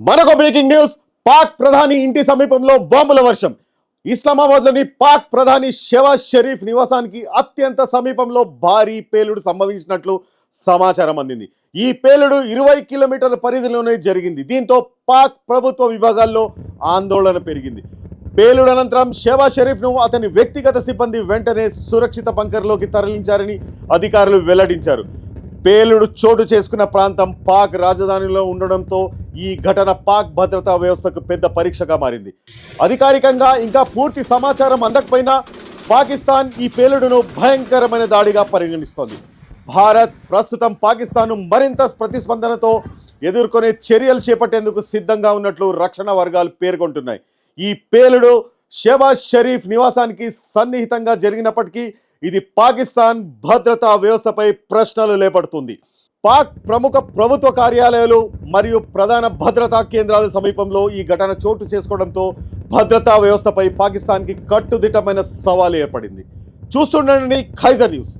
మరొక breaking news Pak ప్రధాని ఇంటి సమీపంలో బాంబుల వర్షం. ఇస్లామాబాద్లోని పాక్ ప్రధాని షెవాజ్ షరీఫ్ నివాసానికి అత్యంత సమీపంలో భారీ పేలుడు సంభవించినట్లు సమాచారం అందింది. ఈ పేలుడు ఇరవై కిలోమీటర్ల పరిధిలోనే జరిగింది. దీంతో పాక్ ప్రభుత్వ విభాగాల్లో ఆందోళన పెరిగింది. పేలుడు అనంతరం షెవాజ్ షరీఫ్ను అతని వ్యక్తిగత సిబ్బంది వెంటనే సురక్షిత బంకర్లోకి తరలించారని అధికారులు వెల్లడించారు. పేలుడు చోటు చేసుకున్న ప్రాంతం పాక్ రాజధానిలో ఉండడంతో ఈ ఘటన పాక్ భద్రతా వ్యవస్థకు పెద్ద పరీక్షగా మారింది. అధికారికంగా ఇంకా పూర్తి సమాచారం అందకపోయినా పాకిస్తాన్ ఈ పేలుడును భయంకరమైన దాడిగా పరిగణిస్తోంది. భారత్ ప్రస్తుతం పాకిస్తాన్ను మరింత ప్రతిస్పందనతో ఎదుర్కొనే చర్యలు చేపట్టేందుకు సిద్ధంగా ఉన్నట్లు రక్షణ వర్గాలు పేర్కొంటున్నాయి. ఈ పేలుడు షెబాజ్ షరీఫ్ నివాసానికి సన్నిహితంగా జరిగినప్పటికీ ఇది పాకిస్తాన్ భద్రతా వ్యవస్థపై ప్రశ్నలు లేపడుతుంది. పాక్ ప్రముఖ ప్రభుత్వ కార్యాలయాలు మరియు ప్రధాన భద్రతా కేంద్రాల సమీపంలో ఈ ఘటన చోటు చేసుకోవడంతో భద్రతా వ్యవస్థపై పాకిస్తాన్కి కట్టుదిట్టమైన సవాలు ఏర్పడింది. చూస్తుండండి ఖైజర్ న్యూస్.